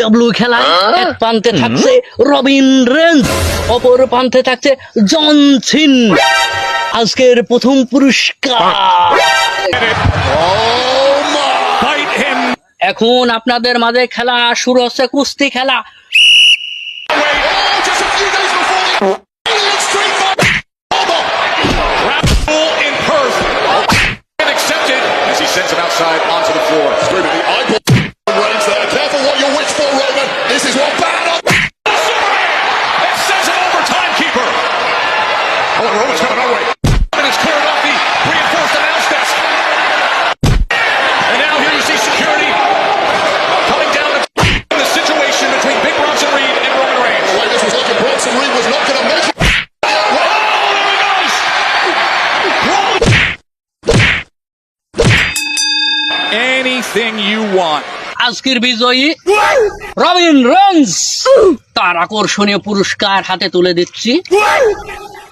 WWE খেলায় প্রান্তে থাকছে রবিন রেঞ্জ অপর প্রান্তে থাকছে জন আজকের প্রথম পুরস্কার। এখন আপনাদের মাঝে খেলা শুরু হচ্ছে কুস্তি খেলা। Oh, and Roman's coming our way. And it's cleared off the reinforced announce desk. And now here you see security coming down to the situation between Big Bronson Reed and Roman Reigns. The way this was looking, Bronson Reed was not going to make it. Oh, there he goes! Roman. Anything you want. আজকের বিজয়ী Robin range তার আকর্ষণীয় পুরস্কার হাতে তুলে দিচ্ছি